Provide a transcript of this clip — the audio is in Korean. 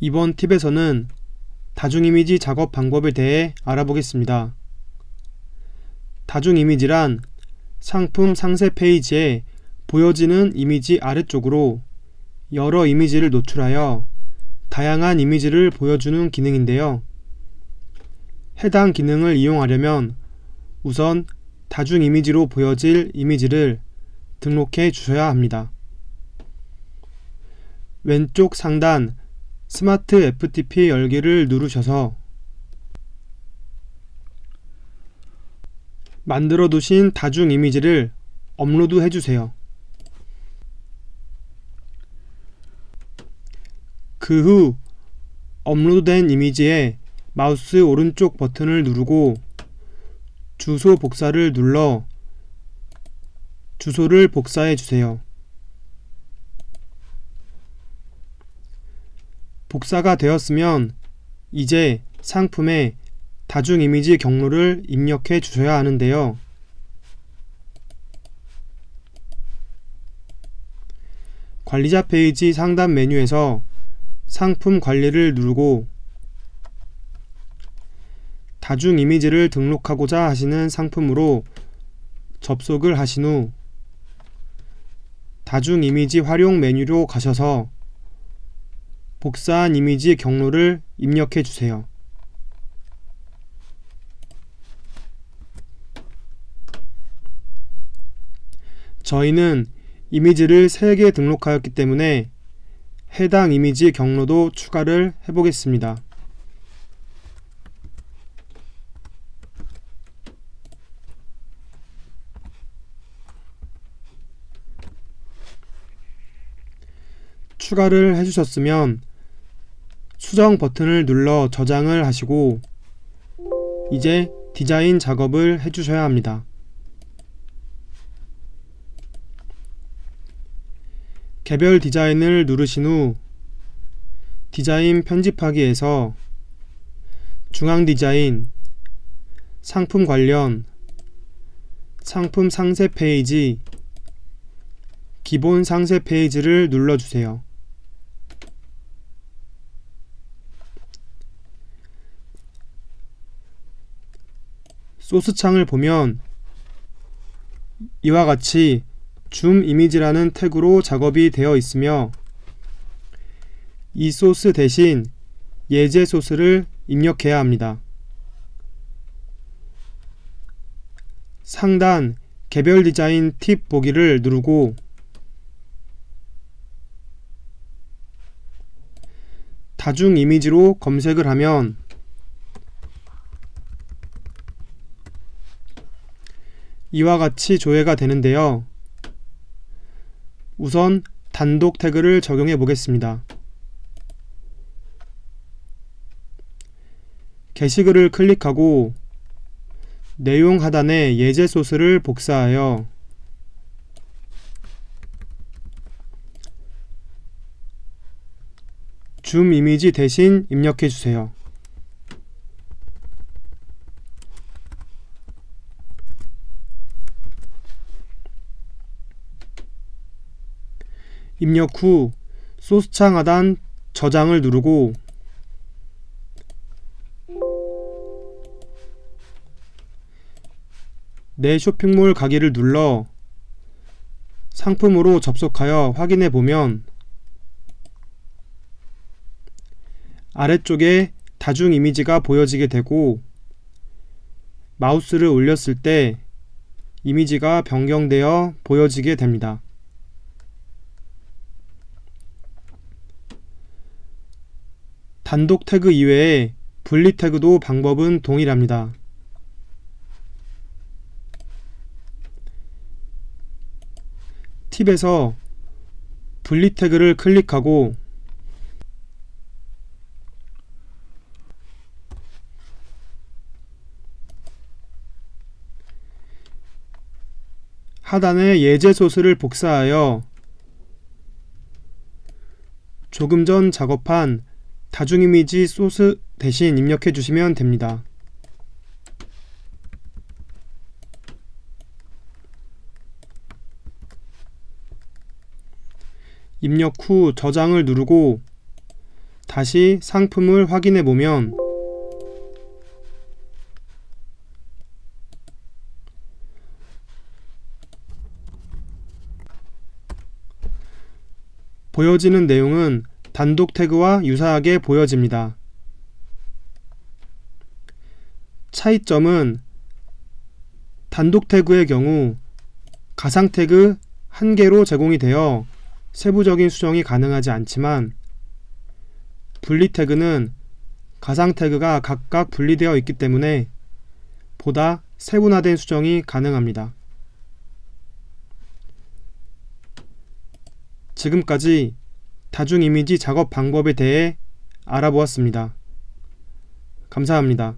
이번 팁에서는 다중이미지 작업 방법에 대해 알아보겠습니다. 다중이미지란 상품 상세 페이지에 보여지는 이미지 아래쪽으로 여러 이미지를 노출하여 다양한 이미지를 보여주는 기능인데요. 해당 기능을 이용하려면 우선 다중 이미지로 보여질 이미지를 등록해 주셔야 합니다. 왼쪽 상단 스마트 FTP 열기를 누르셔서 만들어 두신 다중 이미지를 업로드 해주세요. 그 후 업로드된 이미지에 마우스 오른쪽 버튼을 누르고 주소 복사를 눌러 주소를 복사해 주세요. 복사가 되었으면 이제 상품에 다중 이미지 경로를 입력해 주셔야 하는데요. 관리자 페이지 상단 메뉴에서 상품 관리를 누르고 다중 이미지를 등록하고자 하시는 상품으로 접속을 하신 후 다중 이미지 활용 메뉴로 가셔서 복사한 이미지 경로를 입력해 주세요. 저희는 이미지를 3개 등록하였기 때문에 해당 이미지 경로도 추가를 해보겠습니다. 추가를 해주셨으면 수정 버튼을 눌러 저장을 하시고 이제 디자인 작업을 해주셔야 합니다. 개별 디자인을 누르신 후 디자인 편집하기에서 중앙 디자인, 상품 관련, 상품 상세 페이지, 기본 상세 페이지를 눌러주세요. 소스 창을 보면 이와 같이 줌 이미지라는 태그로 작업이 되어 있으며 이 소스 대신 예제 소스를 입력해야 합니다. 상단 개별 디자인 팁 보기를 누르고 다중 이미지로 검색을 하면 이와 같이 조회가 되는데요. 우선 단독 태그를 적용해 보겠습니다. 게시글을 클릭하고 내용 하단에 예제 소스를 복사하여 줌 이미지 대신 입력해 주세요. 입력 후 소스창 하단 저장을 누르고 내 쇼핑몰 가기를 눌러 상품으로 접속하여 확인해 보면 아래쪽에 다중 이미지가 보여지게 되고 마우스를 올렸을 때 이미지가 변경되어 보여지게 됩니다. 단독 태그 이외에 분리 태그도 방법은 동일합니다. 팁에서 분리 태그를 클릭하고 하단에 예제 소스를 복사하여 조금 전 작업한 다중 이미지 소스 대신 입력해 주시면 됩니다. 입력 후 저장을 누르고 다시 상품을 확인해 보면 보여지는 내용은 단독 태그와 유사하게 보여집니다. 차이점은 단독 태그의 경우 가상 태그 한 개로 제공이 되어 세부적인 수정이 가능하지 않지만 분리 태그는 가상 태그가 각각 분리되어 있기 때문에 보다 세분화된 수정이 가능합니다. 지금까지 다중 이미지 작업 방법에 대해 알아보았습니다. 감사합니다.